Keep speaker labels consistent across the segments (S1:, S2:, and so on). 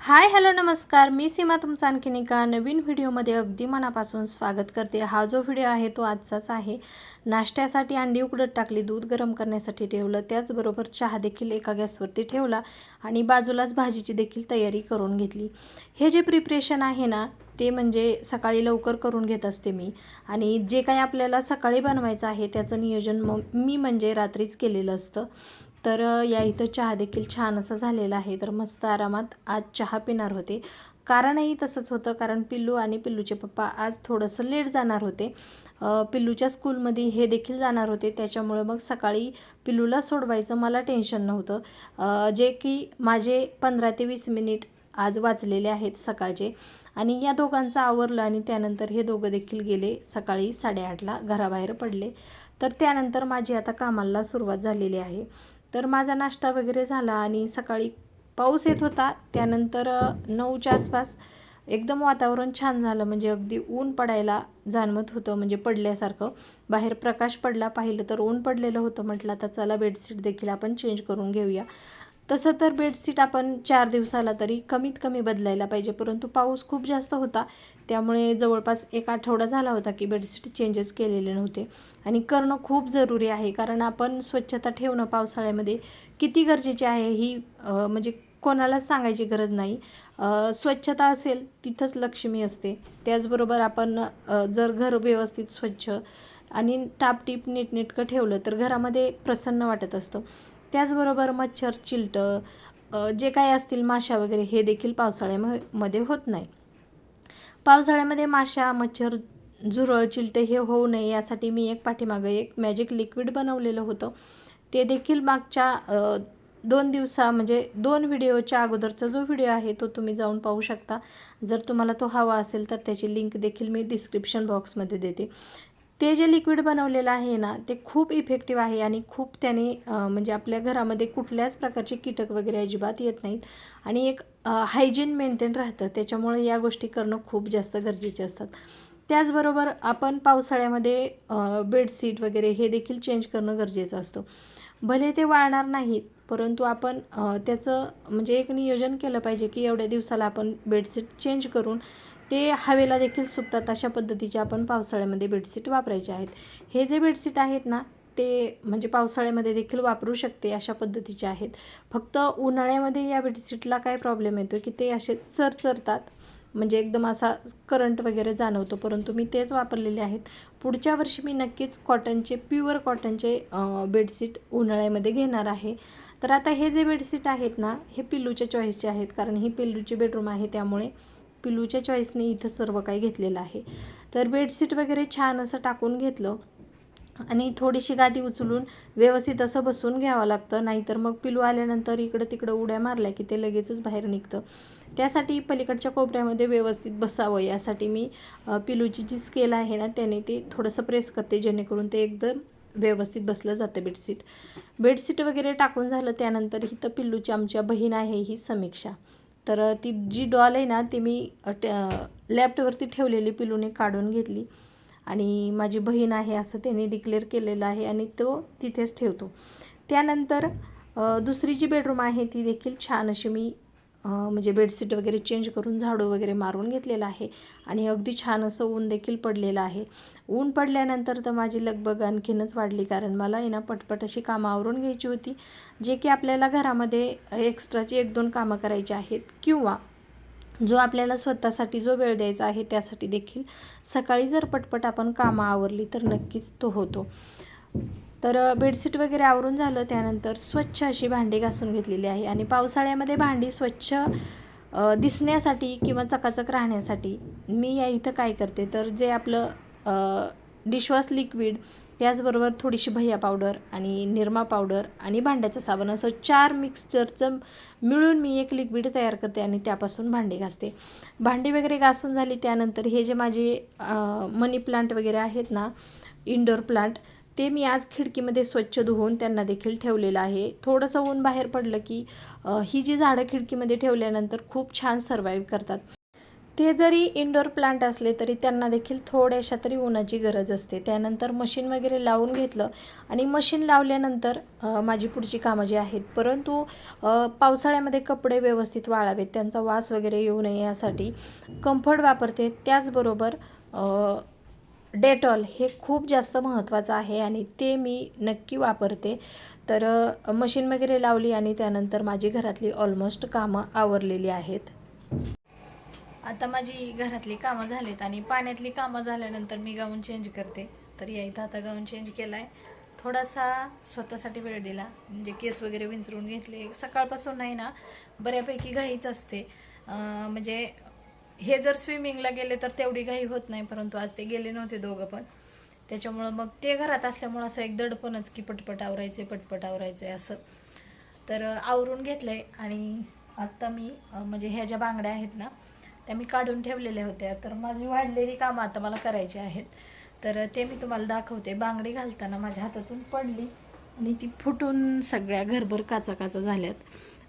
S1: Hi hello नमस्कार. मी सीमा तुमचा आणखीन एका नवीन व्हिडिओमध्ये अगदी मनापासून स्वागत करते. हा जो व्हिडिओ आहे तो आजचाच आहे. नाश्त्यासाठी अंडी उकडत टाकली दूध गरम करण्यासाठी ठेवलं. त्याचबरोबर चहा देखील एका गॅसवरती ठेवला आणि बाजूलाच भाजीची देखील तयारी करून घेतली. हे जे प्रिपरेशन आहे ना ते म्हणजे सकाळी लवकर करून घेत असते मी. आणि जे काही आपल्याला सकाळी बनवायचं आहे त्याचं नियोजन मग मी म्हणजे रात्रीच केलेलं असतं. तर या इथं चहा देखील छान असा झालेला आहे. तर मस्त आरामात आज चहा पिणार होते. कारणही तसंच होतं कारण पिल्लू आणि पिल्लूचे पप्पा आज थोडंसं लेट जाणार होते. पिल्लूच्या स्कूलमध्ये हे देखील जाणार होते. त्याच्यामुळे मग सकाळी पिल्लूला सोडवायचं मला टेन्शन नव्हतं. जे की माझे पंधरा ते वीस मिनिट आज वाचलेले आहेत सकाळचे. आणि या दोघांचं आवरलं आणि त्यानंतर हे दोघं देखील गेले सकाळी साडेआठला घराबाहेर पडले. तर त्यानंतर माझी आता कामाला सुरुवात झालेली आहे. तर माझा नाश्ता वगैरे झाला आणि सकाळी पाऊस येत होता. त्यानंतर नऊच्या आसपास एकदम वातावरण छान झालं. म्हणजे अगदी ऊन पडायला जाणवत होतं म्हणजे पडल्यासारखं. बाहेर प्रकाश पडला पाहिलं तर ऊन पडलेलं होतं. म्हटलं आता चला बेडशीट देखील आपण चेंज करून घेऊया. तसं तर बेडशीट आपण चार दिवसाला तरी कमीत कमी बदलायला पाहिजे परंतु पाऊस खूप जास्त होता त्यामुळे जवळपास एक आठवडा झाला होता की बेडशीट चेंजेस केलेले नव्हते. आणि करणं खूप जरुरी आहे कारण आपण स्वच्छता ठेवणं पावसाळ्यामध्ये किती गरजेचे आहे ही म्हणजे कोणालाच सांगायची गरज नाही. स्वच्छता असेल तिथंच लक्ष्मी असते. त्याचबरोबर आपण जर घर व्यवस्थित स्वच्छ आणि टापटीप नीटनेटकं ठेवलं तर घरामध्ये प्रसन्न वाटत असतं. त्याचबरोबर मच्छर चिलटं जे काही असतील माशा वगैरे हे देखील पावसाळ्यामध्ये होत नाही. पावसाळ्यामध्ये माशा मच्छर झुरळ चिलटे हे होऊ नये यासाठी मी एक पाठीमागं एक मॅजिक लिक्विड बनवलेलं होतं. ते देखील मागच्या दोन दिवसा म्हणजे दोन व्हिडिओच्या अगोदरचा जो व्हिडिओ आहे तो तुम्ही जाऊन पाहू शकता. जर तुम्हाला तो हवा असेल तर त्याची लिंक देखील मी डिस्क्रिप्शन बॉक्समध्ये देते. ते जे लिक्विड बनवलेलं आहे ना ते खूप इफेक्टिव्ह आहे आणि खूप त्याने म्हणजे आपल्या घरामध्ये कुठल्याच प्रकारचे कीटक वगैरे अजिबात येत नाहीत. आणि एक हायजीन मेंटेन राहतं. त्याच्यामुळे या गोष्टी करणं खूप जास्त गरजेचे असतात. त्याचबरोबर आपण पावसाळ्यामध्ये बेडशीट वगैरे हे देखील चेंज करणं गरजेचं असतं. भले ते वाळणार नाहीत परंतु आपण त्याचं म्हणजे एक नियोजन केलं पाहिजे की एवढ्या दिवसाला आपण बेडशीट चेंज करून ते हवेला देखील सुकतात अशा पद्धतीचे आपण पावसाळ्यामध्ये बेडशीट वापरायचे आहेत. हे जे बेडशीट आहेत ना ते म्हणजे पावसाळ्यामध्ये देखील वापरू शकते अशा पद्धतीचे आहेत. फक्त उन्हाळ्यामध्ये या बेडशीटला काय प्रॉब्लेम येतो की ते असे चरचरतात. म्हणजे एकदम असा करंट वगैरे जाणवतो परंतु मी तेच वापरलेले आहेत. पुढच्या वर्षी मी नक्कीच कॉटनचे प्युअर कॉटनचे बेडशीट उन्हाळ्यामध्ये घेणार आहे. तर आता हे जे बेडशीट आहेत ना हे पिल्लूच्या चॉईसचे आहेत. कारण ही पिल्लूची बेडरूम आहे त्यामुळे पिल्लूच्या चॉईसने इथं सर्व काही घेतलेलं आहे. तर बेडशीट वगैरे छान असं टाकून घेतलं. आणि थोडीशी गादी उचलून व्यवस्थित असं बसून घ्यावं लागतं. नाहीतर मग पिलू आल्यानंतर इकडं तिकडं उड्या मारल्या की ते लगेचच बाहेर निघतं. त्यासाठी पलीकडच्या कोपऱ्यामध्ये व्यवस्थित बसावं. यासाठी मी पिलूची जी स्केल आहे ना त्याने ती थोडंसं प्रेस करते. जेणेकरून ते एकदम व्यवस्थित बसलं जातं बेडशीट बेडशीट वगैरे टाकून झालं. त्यानंतर ही तर पिल्लूची आमच्या बहीण आहे ही समीक्षा. तर ती जी डॉल आहे ना ती मी लॅपटॉपवरती ठेवलेली पिलूने काढून घेतली. आणि माझी बहीण आहे असं त्याने डिक्लेअर केलेलं आहे आणि तो तिथेच ठेवतो. त्यानंतर दुसरी जी बेडरूम आहे ती देखील छान अशी मी म्हणजे बेडशीट वगैरे चेंज करून झाडू वगैरे मारून घेतलेलं आहे. आणि अगदी छान असं ऊन देखील पडलेलं आहे. ऊन पडल्यानंतर तर माझी लगबग आणखीनच वाढली कारण मला आहे ना पटपट अशी कामं आवरून घ्यायची होती. जे की आपल्याला घरामध्ये एक्स्ट्राची एक दोन कामं करायची आहेत किंवा जो आपल्याला स्वतःसाठी जो वेळ द्यायचा आहे त्यासाठी देखील सकाळी जर पटपट आपण कामं आवरली तर नक्कीच तो होतो. तर बेडशीट वगैरे आवरून झालं. त्यानंतर स्वच्छ अशी भांडी घासून घेतलेली आहे. आणि पावसाळ्यामध्ये भांडी स्वच्छ दिसण्यासाठी किंवा चकाचक राहण्यासाठी मी या इथं काय करते? तर जे आपलं डिशवॉश लिक्विड त्याचबरोबर थोडीशी भैया पावडर आणि निरमा पावडर आणि भांड्याचं साबण असं चार मिक्सचरचं मिळून मी एक लिक्विड तयार करते आणि त्यापासून भांडी घासते. भांडी वगैरे घासून झाली त्यानंतर हे जे माझे मनी प्लांट वगैरे आहेत ना इंडोर प्लांट ते मी आज खिडकीमध्ये स्वच्छ धुवून त्यांना देखील ठेवलेलं आहे. थोडंसं ऊन बाहेर पडलं की ही जी झाडं खिडकीमध्ये ठेवल्यानंतर खूप छान सर्वाईव्ह करतात. ते जरी इंडोर प्लांट असले तरी त्यांना देखील थोड्याशा तरी उन्हाची गरज असते. त्यानंतर मशीन वगैरे लावून घेतलं आणि मशीन लावल्यानंतर माझी पुढची कामं जी आहेत परंतु पावसाळ्यामध्ये कपडे व्यवस्थित वाळावेत त्यांचा वास वगैरे येऊ नये यासाठी कम्फर्ट वापरते. त्याचबरोबर डेटॉल हे खूप जास्त महत्त्वाचं आहे आणि ते मी नक्की वापरते. तर मशीन वगैरे लावली आणि त्यानंतर माझी घरातली ऑलमोस्ट कामं आवरलेली आहेत. आता माझी घरातली कामं झालीत आणि पाण्यातली कामं झाल्यानंतर मी गाऊन चेंज करते. तर या इथं आता गाऊन चेंज केला आहे थोडासा स्वतःसाठी वेळ दिला. म्हणजे केस वगैरे विंचरून घेतले. सकाळपासून नाही ना बऱ्यापैकी घाईच असते. म्हणजे हे जर स्विमिंगला गेले तर तेवढी घाई होत नाही परंतु आज ते गेले नव्हते दोघं पण. त्याच्यामुळं मग ते घरात असल्यामुळं असं एक दडपणच की पटपट आवरायचे पटपट आवरायचे असं. तर आवरून घेतलं आहे आणि आत्ता मी म्हणजे ह्या ज्या बांगड्या आहेत ना त्या मी काढून ठेवलेल्या होत्या. तर माझी वाढलेली कामं आता मला करायची आहेत. तर ते मी तुम्हाला दाखवते. बांगडी घालताना माझ्या हातातून पडली आणि ती फुटून सगळ्या घरभर काचा काचा झाल्यात.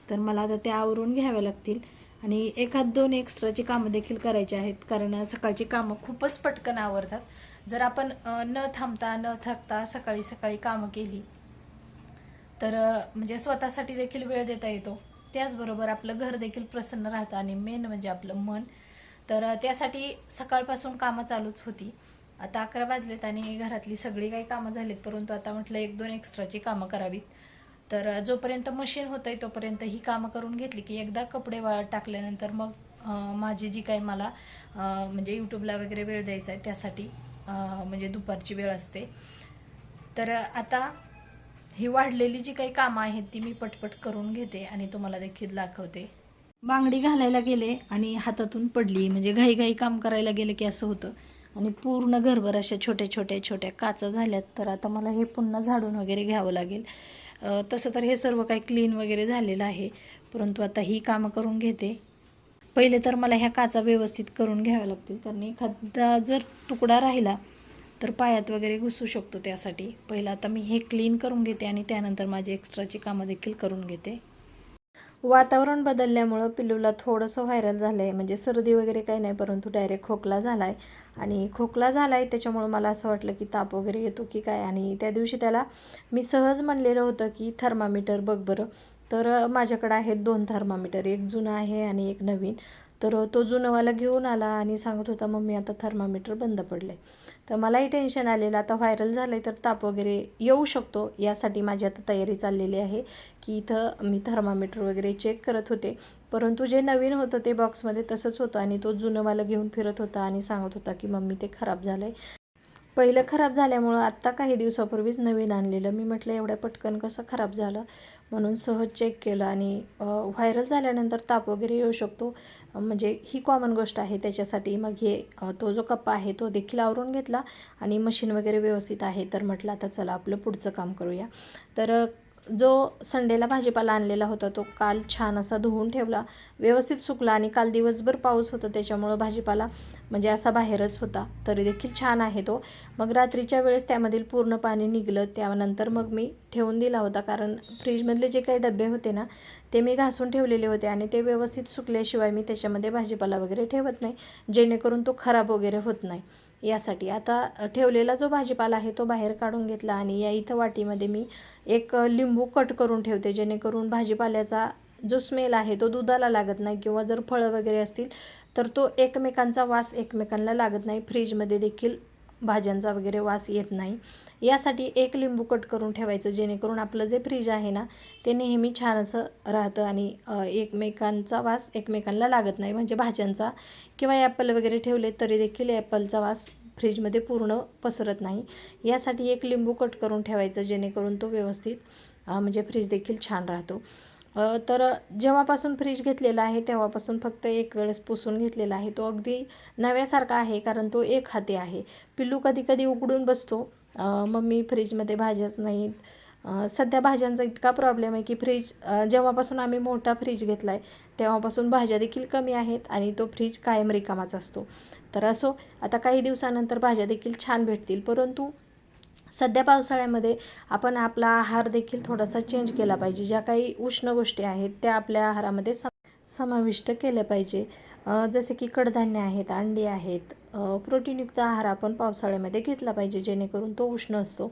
S1: तर मला आता त्या आवरून घ्याव्या लागतील. आणि एखाद दोन एक्स्ट्राची कामं देखील करायची आहेत. कारण सकाळची कामं खूपच पटकन आवरतात. जर आपण न थांबता न थकता सकाळी सकाळी कामं केली तर म्हणजे स्वतःसाठी देखील वेळ देता येतो. त्याचबरोबर आपलं घर देखील प्रसन्न राहतं आणि मेन म्हणजे आपलं मन. तर त्यासाठी सकाळपासून कामं चालूच होती. आता अकरा वाजलेत आणि घरातली सगळी काही कामं झालीत परंतु आता म्हटलं एक दोन एक्स्ट्राची कामं करावीत. तर जोपर्यंत मशीन होतं आहे तोपर्यंत ही कामं करून घेतली की एकदा कपडे वाळत टाकल्यानंतर मग माझी जी काही मला म्हणजे यूट्यूबला वगैरे वेळ द्यायचा आहे त्यासाठी म्हणजे दुपारची वेळ असते. तर आता ही वाढलेली जी काही कामं आहेत ती मी पटपट करून घेते आणि तुम्हाला देखील दाखवते. बांगडी घालायला गेले आणि हातातून पडली. म्हणजे घाई घाई काम करायला गेले की असं होतं. आणि पूर्ण घरभर अशा छोट्या छोट्या छोट्या काचा झाल्यात. तर आता मला हे पुन्हा झाडून वगैरे घ्यावं लागेल. तसं तर हे सर्व काही क्लीन वगैरे झालेलं आहे. परंतु आता ही कामं करून घेते. पहिले तर मला ह्या काचा व्यवस्थित करून घ्याव्या लागतील. कारण एखादा जर तुकडा राहिला तर पायात वगैरे घुसू शकतो त्यासाठी. पहिलं आता मी हे क्लीन करून घेते आणि त्यानंतर माझी एक्स्ट्राची कामं देखील करून घेते. वातावरण बदलल्यामुळं पिल्लूला थोडंसं व्हायरल झालं आहे म्हणजे सर्दी वगैरे काही नाही परंतु डायरेक्ट खोकला झाला आहे आणि खोकला झाला आहे त्याच्यामुळं मला असं वाटलं की ताप वगैरे येतो की काय? आणि त्या दिवशी त्याला मी सहज म्हणलेलं होतं की थर्मामीटर बघ बरं. तर माझ्याकडं आहेत दोन थर्मामीटर एक जुनं आहे आणि एक नवीन. तर तो जुनंवाला घेऊन आला आणि सांगत होता मम्मी आता थर्मामीटर बंद पडलं आहे तर मलाही टेन्शन आलेलं. आता व्हायरल झालं आहे तर ताप वगैरे येऊ शकतो. यासाठी माझी आता तयारी चाललेली आहे की इथं मी थर्मामीटर वगैरे चेक करत होते. परंतु जे नवीन होतं ते बॉक्समध्ये तसंच होतं आणि तो जुनंवाला घेऊन फिरत होता आणि सांगत होता की मम्मी ते खराब झालं आहे पहिलं खराब झाल्यामुळं आत्ता काही दिवसापूर्वीच नवीन आणलेलं. मी म्हटलं एवढ्या पटकन कसं खराब झालं? म्हणून सहज चेक केलं आणि व्हायरल झाल्यानंतर ताप वगैरे येऊ शकतो. म्हणजे ही कॉमन गोष्ट आहे त्याच्यासाठी. मग हे तो जो कप्पा आहे तो देखील आवरून घेतला आणि मशीन वगैरे व्यवस्थित आहे. तर म्हटलं आता चला आपलं पुढचं काम करूया. तर जो संडेला भाजीपाला आणलेला होता तो काल छान असा धुवून ठेवला. व्यवस्थित सुकला आणि काल दिवसभर पाऊस होता त्याच्यामुळं भाजीपाला म्हणजे असा बाहेरच होता. तरी देखील छान आहे तो. मग रात्रीच्या वेळेस त्यामधील पूर्ण पाणी निघलं त्यानंतर मग मी ठेवून दिला होता. कारण फ्रीजमधले जे काही डबे होते ना ते मी घासून ठेवलेले होते आणि ते व्यवस्थित सुकल्याशिवाय मी त्याच्यामध्ये भाजीपाला वगैरे ठेवत नाही जेणेकरून तो खराब वगैरे होत नाही. यासाठी आता ठेवलेला जो भाजीपाला आहे तो बाहेर काढून घेतला आणि या इथं वाटीमध्ये मी एक लिंबू कट करून ठेवते जेणेकरून भाजीपाल्याचा जो स्मेल आहे तो दुधाला लागत नाही किंवा जर फळं वगैरे असतील तर तो एकमेकांचा वास एकमेकांना लागत नाही. फ्रीजमध्ये देखील भाज्यांचा वगैरे वास येत नाही. यासाठी एक लिंबू कट करून ठेवायचं जेणेकरून आपलं जे फ्रीज आहे ना ते नेहमी छान असं राहतं आणि एकमेकांचा वास एकमेकांना लागत नाही. म्हणजे भाज्यांचा किंवा ॲपल वगैरे ठेवले तरी देखील ॲपलचा वास फ्रीजमध्ये पूर्ण पसरत नाही. यासाठी एक लिंबू कट करून ठेवायचं जेणेकरून तो व्यवस्थित म्हणजे फ्रीज देखील छान राहतो. तर जेव्हापासून फ्रीज घेतलेला आहे तेव्हापासून फक्त एक वेळेस पुसून घेतलेला आहे. तो अगदी नव्यासारखा आहे कारण तो एक हाती आहे. पिल्लू कधी कधी उघडून बसतो मम्मी फ्रीजमध्ये भाज्याच नाहीत. सध्या भाज्यांचा इतका प्रॉब्लेम आहे की फ्रीज जेव्हापासून आम्ही मोठा फ्रीज घेतला आहे तेव्हापासून भाज्या देखील कमी आहेत आणि तो फ्रीज कायम रिकामाच असतो. तर असो आता काही दिवसानंतर भाज्या देखील छान भेटतील. परंतु सध्या पावसाळ्यामध्ये आपण आपला आहार देखील थोडासा चेंज केला पाहिजे. ज्या काही उष्ण गोष्टी आहेत त्या आपल्या आहारामध्ये सम समाविष्ट केलं पाहिजे. जसे की कडधान्य आहेत अंडी आहेत प्रोटीनयुक्त आहार आपण पावसाळ्यामध्ये घेतला पाहिजे जेणेकरून तो उष्ण असतो.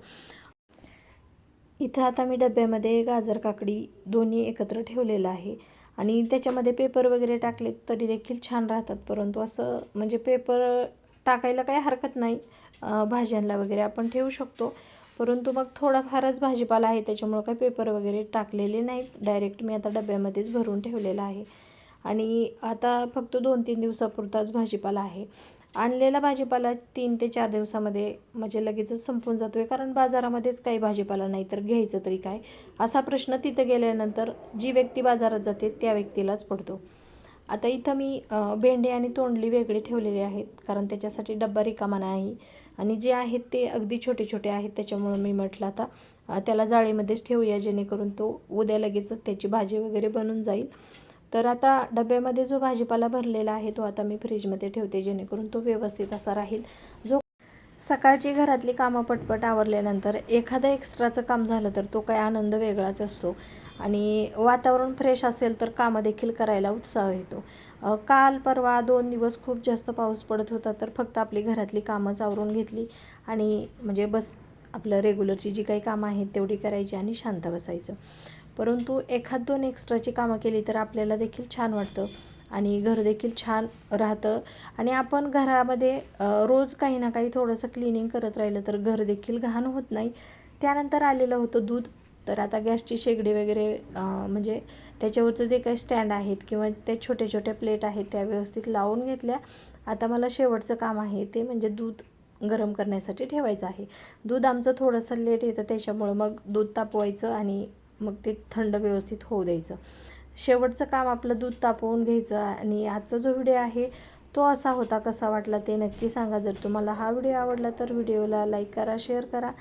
S1: इथं आता मी डब्यामध्ये गाजर काकडी दोन्ही एकत्र ठेवलेलं आहे. आणि त्याच्यामध्ये पेपर वगैरे टाकले तरी देखील छान राहतात. परंतु असं म्हणजे पेपर टाकायला काही हरकत नाही. भाज्यांना वगैरे आपण ठेवू शकतो. परंतु मग थोडाफारच भाजीपाला आहे त्याच्यामुळं काही पेपर वगैरे टाकलेले नाहीत. डायरेक्ट मी आता डब्यामध्येच भरून ठेवलेला आहे. आणि आता फक्त दोन तीन दिवसापुरताच भाजीपाला आहे. आणलेला भाजीपाला तीन ते चार दिवसामध्ये म्हणजे लगेचच संपून जातो आहे कारण बाजारामध्येच काही भाजीपाला नाही तर घ्यायचं तरी काय? असा प्रश्न तिथं गेल्यानंतर जी व्यक्ती बाजारात जाते त्या व्यक्तीलाच पडतो. आता इथं मी भेंडे आणि तोंडली वेगळे ठेवलेले आहेत. कारण त्याच्यासाठी डब्बा रिकामा नाही. आणि जे आहेत ते अगदी छोटे छोटे आहेत. त्याच्यामुळं मी म्हटलं आता त्याला जाळीमध्येच ठेवूया जेणेकरून तो उद्या लगेचच त्याची भाजी वगैरे बनून जाईल. तर आता डब्यामध्ये जो भाजीपाला भरलेला आहे तो आता मी फ्रीजमध्ये ठेवते जेणेकरून तो व्यवस्थित असा राहील. जो सकाळची घरातली कामं पटपट आवरल्यानंतर एखादं एक्स्ट्राचं काम झालं तर तो काय आनंद वेगळाच असतो. आणि वातावरण फ्रेश असेल तर कामं देखील करायला उत्साह येतो. काल परवा दोन दिवस खूप जास्त पाऊस पडत होता तर फक्त आपली घरातली कामंच आवरून घेतली आणि म्हणजे बस आपलं रेग्युलरची जी काही कामं आहेत तेवढी करायची आणि शांत बसायचं. परंतु एखाद दोन एक्स्ट्राची कामं केली तर आपल्याला देखील छान वाटतं. आणि घर देखील छान राहतं. आणि आपण घरामध्ये रोज काही ना काही थोडंसं क्लिनिंग करत राहिलं तर घर देखील घाण होत नाही. त्यानंतर आलेलं होतं दूध. तर आता गॅसची शेगडी वगैरे म्हणजे त्याच्यावरचं जे काही स्टँड आहेत किंवा ते छोटे छोटे प्लेट आहेत त्या व्यवस्थित लावून घेतल्या. आता मला शेवटचं काम आहे ते म्हणजे दूध गरम करण्यासाठी ठेवायचं आहे. दूध आमचं थोडंसं लेट येतं त्याच्यामुळं मग दूध तापवायचं आणि मग ते थंड व्यवस्थित होऊ द्यायचं. शेवटचं काम आपलं दूध तापवून घ्यायचं आणि आजचा जो व्हिडिओ आहे तो असा होता कसा वाटला ते नक्की सांगा. जर तुम्हाला हा व्हिडिओ आवडला तर व्हिडिओला लाईक करा शेअर करा.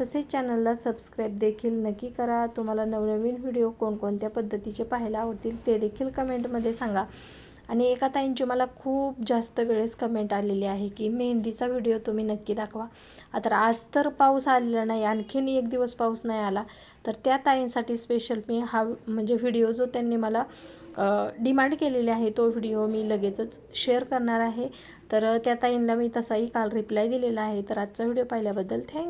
S1: तसेच चॅनलला सबस्क्राईब देखील नक्की करा. तुम्हाला नवनवीन व्हिडिओ कोणकोणत्या पद्धतीचे पाहायला आवडतील ते देखील कमेंटमध्ये सांगा. आणि एका ताईंची मला खूप जास्त वेळेस कमेंट आलेली आहे की मेहंदीचा व्हिडिओ तुम्ही नक्की दाखवा. आता आज तर पाऊस आलेला नाही आणखीन एक दिवस पाऊस नाही आला. तर त्या ताईंसाठी स्पेशल मी हा म्हणजे व्हिडिओ जो त्यांनी मला डिमांड केलेले आहे तो व्हिडिओ मी लगेचच शेअर करणार आहे. तर त्या ताईंना मी तसाही काल रिप्लाय दिलेला आहे. तर आजचा व्हिडिओ पाहिल्याबद्दल थँक